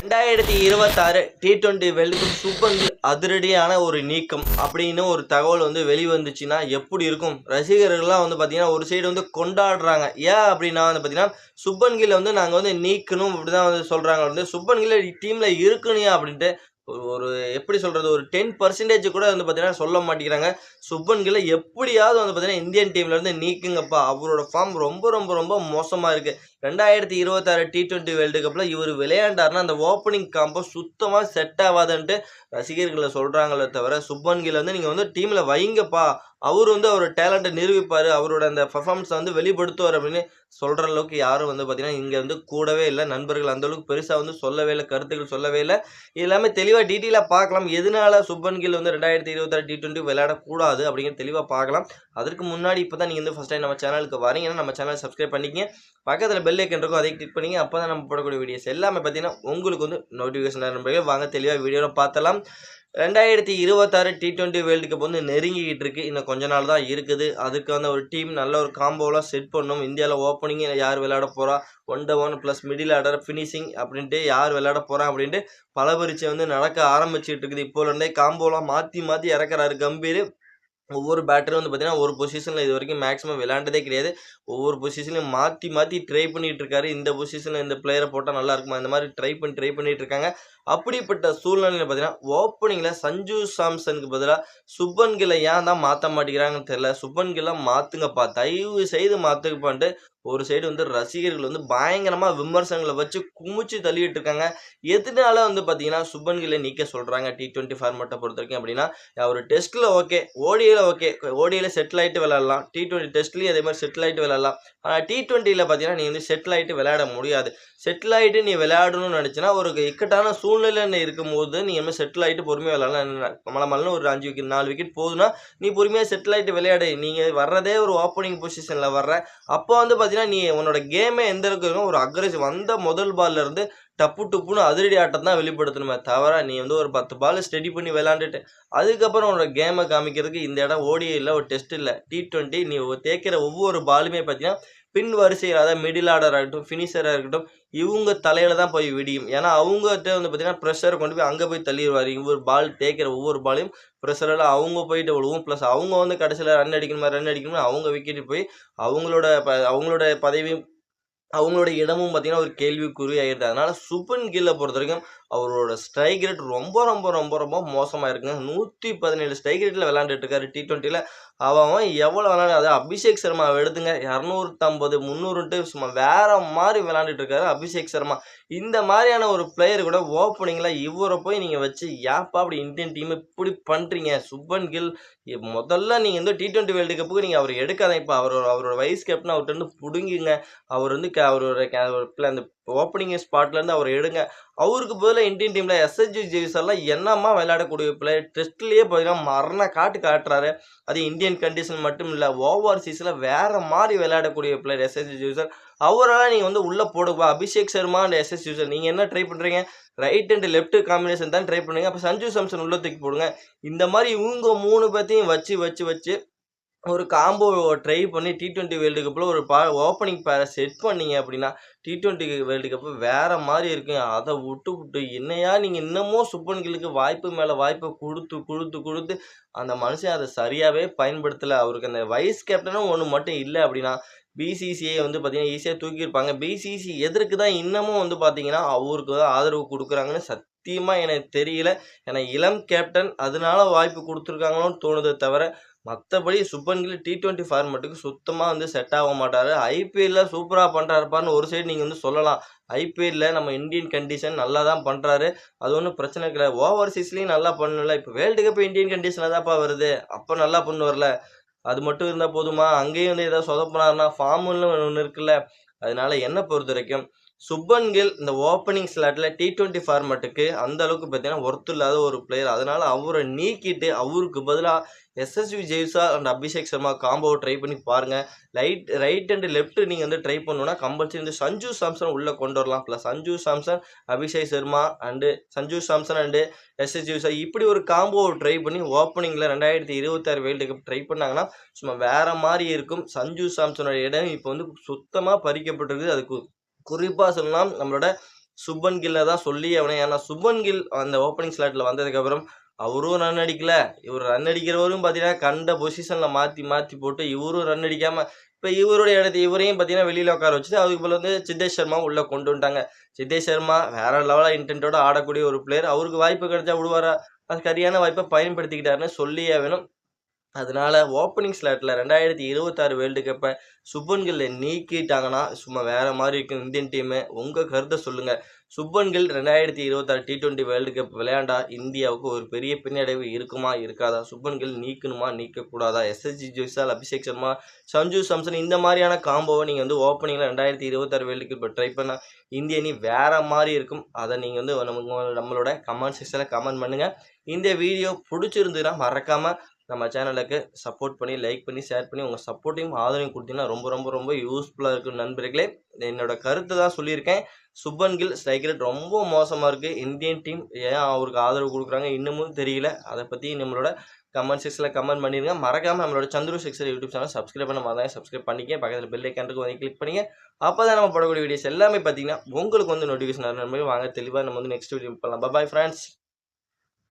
ரெண்டாயிரத்தி இருபத்தாறு T twenty world cup super அதிரடியான ஒரு நீக்கம் அப்படின்னு ஒரு தகவல் வந்து வெளிவந்துச்சுன்னா எப்படி இருக்கும்? ரசிகர்கள்லாம் வந்து பார்த்தீங்கன்னா ஒரு சைடு வந்து கொண்டாடுறாங்க. ஏன் அப்படின்னா வந்து பார்த்தீங்கன்னா சுப்பன் கில்லை வந்து நாங்கள் வந்து நீக்கணும் அப்படி தான் வந்து சொல்கிறாங்க வந்து சுப்பன் கில்ல டீமில் இருக்கணும் அப்படின்ட்டு ஒரு எப்படி சொல்கிறது ஒரு டென் பர்சன்டேஜ் கூட வந்து பார்த்தீங்கன்னா சொல்ல மாட்டேங்கிறாங்க. சுப்பன் கில்லை எப்படியாவது வந்து பார்த்தீங்கன்னா இந்தியன் டீம்ல இருந்து நீக்குங்கப்பா. அவரோட ஃபார்ம் ரொம்ப ரொம்ப ரொம்ப மோசமாக இருக்குது ரெண்டாயிரத்தி இருபத்தாறு டி டுவெண்ட்டி வேர்ல்டு கப்பில் இவர் விளையாண்டாருன்னா அந்த ஓப்பனிங் காம்போ சுத்தமாக செட் ஆகாதுன்ட்டு ரசிகர்களை சொல்கிறாங்களே தவிர சுப்மன் கில் வந்து நீங்கள் வந்து டீமில் வைங்கப்பா. அவர் வந்து அவர் டேலண்ட்டை நிரூபிப்பார். அவரோட அந்த பர்ஃபார்மன்ஸை வந்து வெளிப்படுத்துவார் அப்படின்னு சொல்கிற அளவுக்கு யாரும் வந்து பார்த்தீங்கன்னா இங்கே வந்து கூடவே இல்லை. நண்பர்கள் அந்தளவுக்கு பெருசாக வந்து சொல்லவே இல்லை. கருத்துக்கள் சொல்லவே இல்லை. எல்லாமே தெளிவாக டீட்டெயிலாக பார்க்கலாம். எதனால சுப்மன் கில் வந்து ரெண்டாயிரத்தி இருபத்தாறு டி டுவெண்ட்டி விளையாடக்கூடாது அப்படிங்கிறது தெளிவாக பார்க்கலாம். அதற்கு முன்னாடி இப்போ தான் நீங்கள் வந்து ஃபஸ்ட் டைம் நம்ம சேனலுக்கு வரீங்கன்னா நம்ம சேனலை சப்ஸ்கிரைப் பண்ணிக்கங்க. பக்கத்தில் பெல் ஐக்கன் இருக்கும் அதை கிளிக் பண்ணிங்க அப்போ தான் நம்ம போடக்கூடிய வீடியோஸ் எல்லாமே பார்த்தீங்கன்னா உங்களுக்கு வந்து நோட்டிஃபிகேஷன் நண்பர்கள் வாங்க தெளிவாக வீடியோவில் பார்த்தலாம் ரெண்டாயிரத்தி இருபத்தாறு டி ட்வெண்ட்டி வேர்ல்டு கப் வந்து நெருங்கிக்கிட்டு இருக்குது இன்னும் கொஞ்ச நாள் தான் இருக்குது. அதுக்கு வந்து ஒரு டீம் நல்ல ஒரு காம்போலாம் செட் பண்ணணும். இந்தியாவில் ஓப்பனிங் யார் விளையாட போகிறா one down plus middle order finishing அப்படின்ட்டு யார் விளையாட போகிறா அப்படின்ட்டு பல பரீட்சை வந்து நடக்க ஆரம்பிச்சிட்டு இருக்குது. இப்போலேருந்தே காம்போலாம் மாற்றி மாற்றி இறக்குறாரு கம்பீர். ஒவ்வொரு பேட்டரும் வந்து பார்த்தீங்கன்னா ஒரு பொசிஷனில் இது வரைக்கும் மேக்ஸிமம் விளாண்டதே கிடையாது. ஒவ்வொரு பொசிஷனையும் மாற்றி மாற்றி ட்ரை பண்ணிகிட்டு இருக்காரு. இந்த பொசிஷனில் இந்த பிளேயரை போட்டால் நல்லா இருக்குமா? இந்த மாதிரி ட்ரை பண்ணி ட்ரை பண்ணிகிட்டு இருக்காங்க. அப்படிப்பட்ட சூழ்நிலையில் பார்த்தீங்கன்னா ஓப்பனிங்கில் சஞ்சு சாம்சனுக்கு பதிலாக சுப்பன் கில்லை ஏன் தான் மாற்ற மாட்டேங்கிறாங்கன்னு தெரியல. சுப்பன் கில்லை மாற்றுங்கப்பா தயவு செய்து மாற்றுக்கப்பான்ட்டு ஒரு சைடு வந்து ரசிகர்கள் வந்து பயங்கரமாக விமர்சனங்களை வச்சு குமிச்சு தள்ளிட்டு இருக்காங்க. எதனால வந்து பார்த்தீங்கன்னா சுப்பன் கில்லை நீக்க சொல்கிறாங்க டி டுவெண்ட்டி ஃபார்மேட்டை பொறுத்த வரைக்கும் அப்படின்னா அவர் டெஸ்ட்டில் ஓகே ஓடியில் ஓகே ஓடியில் செட்டில் ஆகிட்டு விளையாடலாம். டி ட்வெண்ட்டி டெஸ்ட்லேயும் அதே மாதிரி செட்டில் ஆகிட்டு விளையாடலாம் ஆனால் டி டுவெண்ட்டியில் பார்த்தீங்கன்னா நீ வந்து செட்டில் ஆகிட்டு விளையாட முடியாது. செட்டில் ஆகிட்டு நீ விளையாடணும்னு நினச்சினா ஒரு இக்கட்டான சூழ்நிலை சூழ்நிலைன்னு இருக்கும்போது நீ என்ன செட்டில் ஆகிட்டு பொறுமையாக விளையாடலாம். மலை மலைன்னு ஒரு அஞ்சு விக்கெட் நாலு விக்கெட் போதுன்னா நீ பொறுமையாக செட்டில் ஆகிட்டு விளையாடு. நீங்கள் வர்றதே ஒரு ஓப்பனிங் பொசிஷனில் வர்ற. அப்போ வந்து பார்த்தீங்கன்னா நீ உன்னோட கேமே எந்த அளவுக்கு இருக்கும் ஒரு அக்ரெசிவ் வந்த முதல் பால்ல இருந்து டப்பு டுப்புன்னு அதிரடி ஆட்டம் தான் வெளிப்படுத்தணுமே தவிர நீ வந்து ஒரு பத்து பால் ஸ்டடி பண்ணி விளாண்டுட்டு அதுக்கப்புறம் உன்னோட கேமை காமிக்கிறதுக்கு இந்த இடம் ஓடியே இல்லை ஒரு டெஸ்ட் இல்லை. டி ட்வெண்ட்டி நீ தேய்க்கிற ஒவ்வொரு பாலுமே பார்த்தீங்கன்னா பின் வரிசையில் அதாவது மிடில் ஆர்டராக இருக்கட்டும் ஃபினிஷராக இருக்கட்டும் இவங்க தலையில தான் போய் விடியும். ஏன்னா அவங்ககிட்ட வந்து பார்த்தீங்கன்னா ப்ரெஷரை கொண்டு போய் அங்கே போய் தள்ளிடுவார் ஒவ்வொரு பால் தேய்க்கிற ஒவ்வொரு பாலையும் ப்ரெஷரில் அவங்க போயிட்டு விழுவும். ப்ளஸ் அவங்க வந்து கடைசியில் ரன் அடிக்கணுமா ரன் அடிக்கணுமா அவங்க விக்கெட்டு போய் அவங்களோட ப அவங்களோட பதவியும் அவங்களோட இடமும் பார்த்தீங்கன்னா ஒரு கேள்விக்குறி ஆகிடுது அதனால் சுபன் கில்லை பொறுத்த வரைக்கும் அவரோட ஸ்ட்ரைக் ரேட் ரொம்ப ரொம்ப ரொம்ப ரொம்ப மோசமாக இருக்குங்க. நூற்றி பதினேழு ஸ்ட்ரைக் ரேட்டில் விளாண்டுட்டு இருக்காரு டி டுவெண்ட்டியில் அவன் எவ்வளோ விளாண்டு அது அபிஷேக் சர்மா எடுத்துங்க. இரநூத்தம்பது முந்நூறுன்ட்டு சும்மா வேற மாதிரி விளாண்டுட்டு இருக்காரு அபிஷேக் சர்மா. இந்த மாதிரியான ஒரு பிளேயர் கூட ஓப்பனிங்கில் இவரை போய் நீங்கள் வச்சு ஏப்பா அப்படி இந்தியன் டீம் இப்படி பண்ணுறீங்க சுப்பன் கில் முதல்ல நீங்கள் வந்து டி ட்வெண்ட்டி வேர்ல்டு கப்புக்கு நீங்கள் அவர் எடுக்காத இப்போ அவரோட அவரோட வைஸ் கேப்டன் அவர்கிட்ட வந்து பிடுங்கிங்க அவர் வந்து அவரோட அந்த ஓப்பனிங் ஸ்பாட்லேருந்து அவர் எடுங்க. அவருக்கு பதிலாக இந்தியன் டீமில் எஸ்எஸ்ஜி ஜெவிஸ் எல்லாம் என்னமா விளையாடக்கூடிய பிளேயர் டெஸ்ட்லேயே பார்த்தீங்கன்னா மரண காட்டு காட்டுறாரு. அது இந்தியன் கண்டிஷன் மட்டும் இல்லை ஓவர்சீஸில் வேறு மாதிரி விளையாடக்கூடிய பிளேயர் எஸ்எஸ்ஜி ஜெவிசர் அவரால் நீங்கள் வந்து உள்ளே போடுவா அபிஷேக் சர்மா அண்ட் எஸ்எஸ் ஜூசர் நீங்கள் என்ன ட்ரை பண்ணுறீங்க ரைட் அண்ட் லெஃப்ட் காம்பினேஷன் தான் ட்ரை பண்ணுங்க. அப்போ சஞ்சு சாம்சன் உள்ள தூக்கி போடுங்க. இந்த மாதிரி இவங்க மூணு பேர்த்தையும் வச்சு வச்சு வச்சு ஒரு காம்போ ட்ரை பண்ணி டி ட்வெண்ட்டி வேர்ல்டு கப்பில் ஒரு பா ஓப்பனிங் பேரை செட் பண்ணீங்க அப்படின்னா டி டுவெண்ட்டி வேர்ல்டு கப்பு வேறு மாதிரி இருக்குங்க அதை விட்டு விட்டு என்னையா நீங்கள் இன்னமும் சுப்பன்களுக்கு வாய்ப்பு மேலே வாய்ப்பை கொடுத்து கொடுத்து கொடுத்து அந்த மனுஷன் அதை சரியாகவே பயன்படுத்தலை. அவருக்கு அந்த வைஸ் கேப்டனும் ஒன்று மட்டும் இல்லை அப்படின்னா பிசிசிஐ வந்து பார்த்தீங்கன்னா ஈஸியாக தூக்கியிருப்பாங்க. பிசிசி எதற்கு தான் இன்னமும் வந்து பார்த்தீங்கன்னா அவருக்கு தான் ஆதரவு கொடுக்குறாங்கன்னு சத் சத்தியமாக எனக்கு தெரியல. ஏன்னா இளம் கேப்டன் அதனால வாய்ப்பு கொடுத்துருக்காங்களோன்னு தோணுதே தவிர மற்றபடி சுப்பன் கில் டி டுவெண்ட்டி ஃபார்மெட்டுக்கு சுத்தமாக வந்து செட் ஆக மாட்டார். ஐபிஎல்ல சூப்பராக பண்ணுறாருப்பான்னு ஒரு சைடு நீங்கள் வந்து சொல்லலாம். ஐபிஎல்ல நம்ம இந்தியன் கண்டிஷன் நல்லா தான் பண்ணுறாரு அது ஒன்றும் பிரச்சனை கிடையாது. ஓவர்சீஸ்லேயும் நல்லா பண்ணல இப்போ வேர்ல்டு கப் இந்தியன் கண்டிஷனில் தான்ப்பா வருது. அப்போ நல்லா பண்ணுவார்ல. அது மட்டும் இருந்தால் போதுமா? அங்கேயும் வந்து ஏதாவது சொதப்பினார்னா ஃபார்முன்னு ஒன்று இருக்குல்ல. அதனால என்ன பொறுத்த வரைக்கும் சுப்பன் கில் இந்த ஓப்பனிங் ஸ்லாட்டில் டி ட்வெண்ட்டி ஃபார்மெட்டுக்கு அந்த அளவுக்கு பார்த்தீங்கன்னா ஒர்த்து இல்லாத ஒரு பிளேயர் அதனால் அவரை நீக்கிட்டு அவருக்கு பதிலாக எஸ்எஸ்வி ஜெய்ஸா அண்ட் அபிஷேக் சர்மா காம்போவை ட்ரை பண்ணி பாருங்கள் லைட் ரைட் அண்ட் லெஃப்ட் நீங்கள் வந்து ட்ரை பண்ணணுன்னா கம்பல்சரி வந்து சஞ்சு சாம்சன் உள்ளே கொண்டு வரலாம். Plus Sanju Samson Abhishek Sharma and Sanju Samson and SS ஜெய்சா இப்படி ஒரு காம்போவை ட்ரை பண்ணி ஓப்பனிங்கில் ரெண்டாயிரத்தி இருபத்தாறு வேர்ல்டு கப் ட்ரை பண்ணாங்கன்னா சும்மா வேறு மாதிரி இருக்கும். சஞ்சு சாம்சனோட இடம் இப்போ வந்து சுத்தமாக பறிக்கப்பட்டிருக்கு அதுக்கு குறிப்பாக சொல்லலாம் நம்மளோட சுப்பன் கில்லை தான் சொல்லி அவனே ஏன்னா சுப்பன் கில் அந்த ஓப்பனிங் ஸ்லாட்டில் வந்ததுக்கப்புறம் அவரும் ரன் அடிக்கல. இவர் ரன் அடிக்கிறவரும் பார்த்தீங்கன்னா கண்ட பொசிஷனில் மாற்றி மாற்றி போட்டு இவரும் ரன் அடிக்காமல் இப்போ இவருடைய இடத்து இவரையும் பார்த்தீங்கன்னா வெளியில் உட்கார வச்சுட்டு அதுக்கு போல வந்து சித்தேஷ் சர்மா உள்ளே கொண்டு வந்துட்டாங்க. சித்தேஷ் சர்மா வேற லெவலாக இன்டென்ட்டோட ஆடக்கூடிய ஒரு பிளேயர் அவருக்கு வாய்ப்பு கிடைச்சா விடுவாரா? அது சரியான வாய்ப்பை பயன்படுத்திக்கிட்டாருன்னு சொல்லியே வேணும். அதனால ஓப்பனிங் ஸ்லாட்டில் ரெண்டாயிரத்தி இருபத்தாறு வேர்ல்டு கப்பை சுப்பன்கில்லை நீக்கிட்டாங்கன்னா சும்மா வேறு மாதிரி இருக்கும் இந்தியன் டீமு உங்கள் கருத்தை சொல்லுங்கள் சுப்பன்கில் ரெண்டாயிரத்தி இருபத்தாறு டி டுவெண்ட்டி வேர்ல்டு கப் விளையாண்டா இந்தியாவுக்கு ஒரு பெரிய பின்னடைவு இருக்குமா இருக்காதா? சுப்பன்கில் நீக்கணுமா நீக்கக்கூடாதா? எஸ்எஸ்ஜி ஜோய்சால் அபிஷேக் சர்மா சஞ்சு சாம்சன் இந்த மாதிரியான காம்போவை நீங்கள் வந்து ஓப்பனிங்கில் ரெண்டாயிரத்தி இருபத்தாறு வேர்ல்டு கப் ட்ரை பண்ணால் இந்திய அணி வேறு மாதிரி இருக்கும். அதை நீங்கள் வந்து நம்ம நம்மளோட கமெண்ட் செக்ஷனில் கமெண்ட் பண்ணுங்கள் இந்த வீடியோ பிடிச்சிருந்துன்னா மறக்காமல் நம்ம சேனலுக்கு சப்போர்ட் பண்ணி லைக் பண்ணி ஷேர் பண்ணி உங்கள் சப்போர்ட்டையும் ஆதரவையும் கொடுத்தீங்கன்னா ரொம்ப ரொம்ப ரொம்ப யூஸ்ஃபுல்லாக இருக்கும் நண்பர்களே. என்னோட கருத்தை தான் சொல்லியிருக்கேன். சுப்பன் கில் ஸ்ட்ரைக் ரேட் ரொம்ப மோசமாக இருக்குது இந்தியன் டீம் ஏன் அவருக்கு ஆதரவு கொடுக்குறாங்க இன்னமும் தெரியல. அதை பற்றி நம்மளோட கமெண்ட் செக்ஷனில் கமெண்ட் பண்ணிடுங்க மறக்காமல் நம்மளோட Chandru section YouTube channel subscribe பண்ண மாதிரி சப்ஸ்கிரைப் பண்ணிக்க பக்கத்தில் பெல் ஐக்கானுக்கு வந்து கிளிக் பண்ணிங்க அப்போ தான் நம்ம போடக்கூடிய வீடியோஸ் எல்லாமே பார்த்தீங்கன்னா உங்களுக்கு வந்து நோட்டிஃபிகேஷன் நம்பி வாங்க. தெளிவாக நம்ம வந்து நெக்ஸ்ட் வீடியோ பண்ணலாம் பாய் ஃப்ரெண்ட்ஸ்